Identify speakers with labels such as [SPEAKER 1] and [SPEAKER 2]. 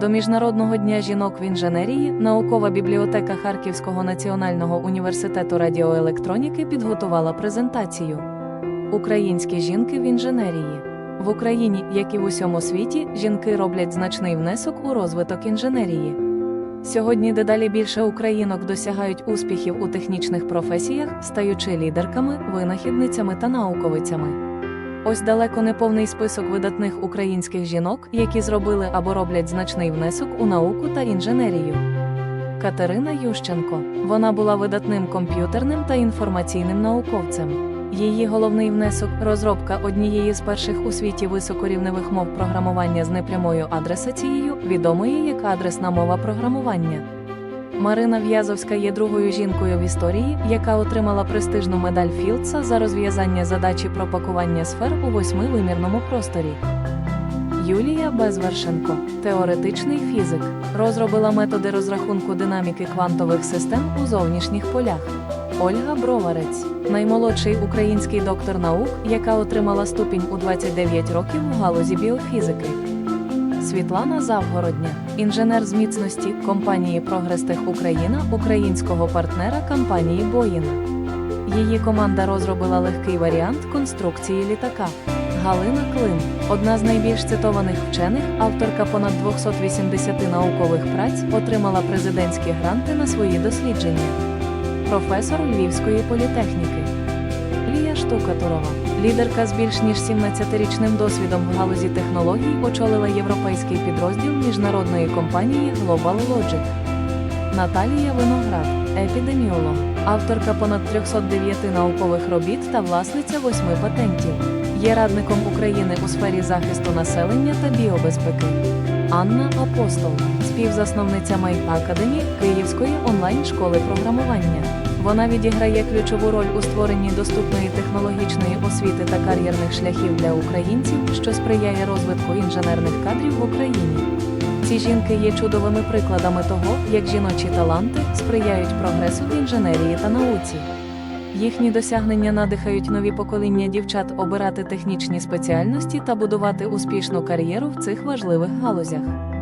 [SPEAKER 1] До Міжнародного дня жінок в інженерії наукова бібліотека Харківського національного університету радіоелектроніки підготувала презентацію. Українські жінки в інженерії. В Україні, як і в усьому світі, жінки роблять значний внесок у розвиток інженерії. Сьогодні дедалі більше українок досягають успіхів у технічних професіях, стаючи лідерками, винахідницями та науковицями. Ось далеко не повний список видатних українських жінок, які зробили або роблять значний внесок у науку та інженерію. Катерина Ющенко. Вона була видатним комп'ютерним та інформаційним науковцем. Її головний внесок розробка однієї з перших у світі високорівневих мов програмування з непрямою адресацією, відомої як адресна мова програмування. Марина В'язовська є другою жінкою в історії, яка отримала престижну медаль Філдса за розв'язання задачі пропакування сфер у восьмивимірному просторі. Юлія Безвершенко, теоретичний фізик, розробила методи розрахунку динаміки квантових систем у зовнішніх полях. Ольга Броварець, наймолодший український доктор наук, яка отримала ступінь у 29 років у галузі біофізики. Світлана Завгородня, інженер з міцності компанії Прогрестех Україна, українського партнера компанії Боїн. Її команда розробила легкий варіант конструкції літака. Галина Клим, одна з найбільш цитованих вчених, авторка понад 280 наукових праць, отримала президентські гранти на свої дослідження. Професор Львівської політехніки. Лія Штукатурова, лідерка з більш ніж 17-річним досвідом в галузі технологій, очолила європейський підрозділ міжнародної компанії Global Logic. Наталія Виноград, епідеміолог, авторка понад 309 наукових робіт та власниця восьми патентів. Є радником України у сфері захисту населення та біобезпеки. Анна Апостол, співзасновниця Майт Академі Київської онлайн-школи програмування. Вона відіграє ключову роль у створенні доступної технологічної освіти та кар'єрних шляхів для українців, що сприяє розвитку інженерних кадрів в Україні. Ці жінки є чудовими прикладами того, як жіночі таланти сприяють прогресу в інженерії та науці. Їхні досягнення надихають нові покоління дівчат обирати технічні спеціальності та будувати успішну кар'єру в цих важливих галузях.